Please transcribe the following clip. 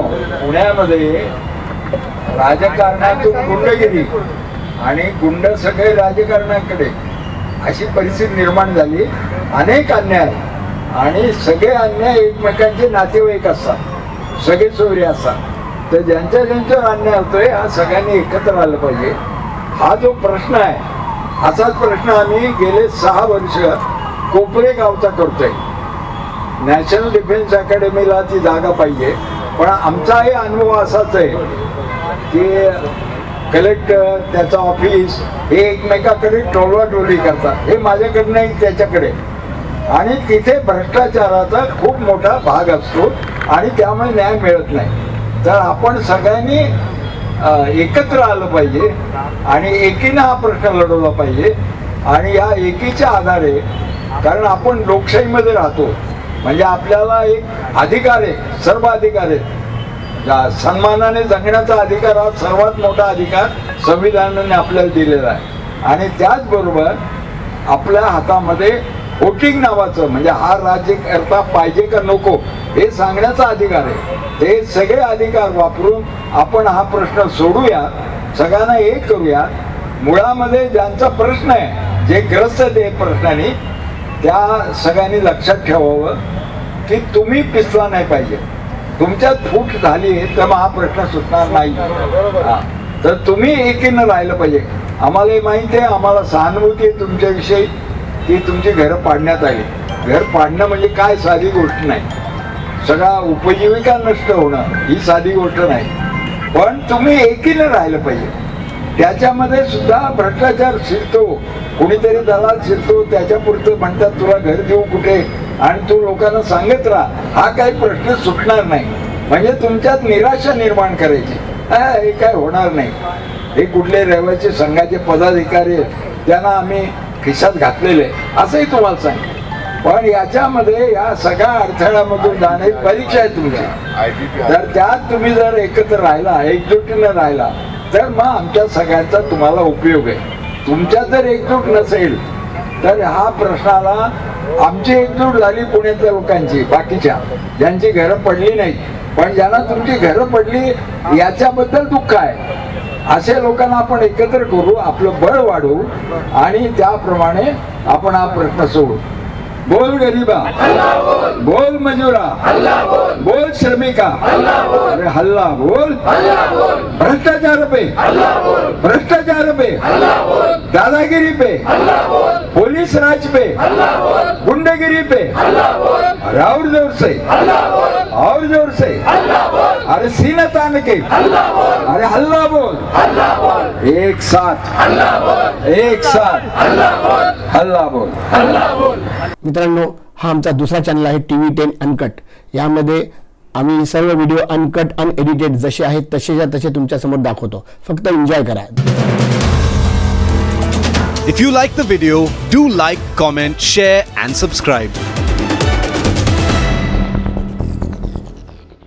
पुण्यामध्ये राजकारणातून गुंडगिरी आणि गुंड सगळे राजकारणाकडे अशी परिस्थिती निर्माण झाली. अनेक अन्याय. आणि सगळे अन्याय एकमेकांचे नातेवाईक असतात. सगळे चोरी असतात. तर ज्यांच्या ज्यांच्यावर अन्याय होतोय हा सगळ्यांनी एकत्र आलं पाहिजे. हा जो प्रश्न आहे असाच प्रश्न आम्ही गेले सहा वर्ष कोपरे गावचा करतोय. नॅशनल डिफेन्स अकॅडमीला ती जागा पाहिजे. पण आमचाही अनुभव असाच आहे की कलेक्टर त्याचं ऑफिस हे एकमेकाकडे टोलवाटोली करतात. हे माझ्याकडे नाही त्याच्याकडे. आणि तिथे भ्रष्टाचाराचा खूप मोठा भाग असतो आणि त्यामुळे न्याय मिळत नाही. तर आपण सगळ्यांनी एकत्र आलं पाहिजे आणि एकीनं हा प्रश्न लढवला पाहिजे आणि या एकीच्या आधारे कारण आपण लोकशाहीमध्ये राहतो म्हणजे आपल्याला एक अधिकार आहे सर्व अधिकार आहेत सन्मानाने जगण्याचा अधिकार हा सर्वात मोठा अधिकार संविधानाने आपल्याला दिलेला आहे. आणि त्याचबरोबर आपल्या हातामध्ये वोटिंग नावाचं म्हणजे हा राज्यकर्ता पाहिजे का नको हे सांगण्याचा अधिकार आहे. हे सगळे अधिकार वापरून आपण हा प्रश्न सोडूया. सगळ्यांना एक करूया. मुळामध्ये ज्यांचा प्रश्न आहे जे ग्रस्त ते प्रश्नाने त्या सगळ्यांनी लक्षात ठेवावं. की तुम्ही पिसला नाही पाहिजे. तुमच्यात फूट झाली तर मग हा प्रश्न सुटणार नाही. हा. तर तुम्ही एकीनं राहिलं पाहिजे. आम्हाला हे माहिती आहे आम्हाला सहानुभूती आहे तुमच्याविषयी की तुमची घरं पाडण्यात आली. घर पाडणं म्हणजे काय साधी गोष्ट नाही. सगळा उपजीविका नष्ट होणं ही साधी गोष्ट नाही. पण तुम्ही एकीनं राहिलं पाहिजे. त्याच्यामध्ये सुद्धा भ्रष्टाचार शिरतो. कुणीतरी दलाल शिरतो त्याच्यापुरतं म्हणतात तुला घर देऊ कुठे? आणि तू लोकांना सांगत राहा हा काही प्रश्न सुटणार नाही. म्हणजे तुमच्यात निराशा निर्माण करायची. हे काय होणार नाही. हे कुठले रहिवासी संघाचे पदाधिकारी आहेत त्यांना आम्ही खिशात घातलेले असंही तुम्हाला सांग पण याच्यामध्ये या सगळ्या अडथळ्यामधून जाणे परीक्षा आहे तुमची. तर त्यात तुम्ही जर एकत्र राहिला एकजुटीनं राहिला तर मग आमच्या सगळ्यांचा तुम्हाला उपयोग आहे. तुमच्यात जर एकजूट नसेल तर हा प्रश्नाला आमची एकजूट झाली पुण्यातल्या लोकांची बाकीच्या. ज्यांची घरं पडली नाही. पण ज्यांना तुमची घरं पडली याच्याबद्दल दुःख आहे. असे लोकांना आपण एकत्र करू आपलं बळ वाढवू आणि त्याप्रमाणे आपण हा प्रश्न सोडू. बोल गरीबा. बोल मजुरा. बोल श्रमिका अरे हल्ला बोल भ्रष्टाचार पे भ्रष्टाचार पे दादागिरी पे पुलिस राज पे गुंडगिरी पे अरे और जोर से और जोर से अरे सीना तान के अरे हल्ला बोल एक साथ एक साथ हल्ला बोल मित्रांनो हा आमचा दुसरा चॅनल आहे टी व्ही टेन अनकट यामध्ये आम्ही सर्व व्हिडिओ अनकट अनएडिटेड जसे आहेत तसेच्या तसे तुमच्यासमोर दाखवतो. फक्त एन्जॉय करा. If you like the video do like comment share and subscribe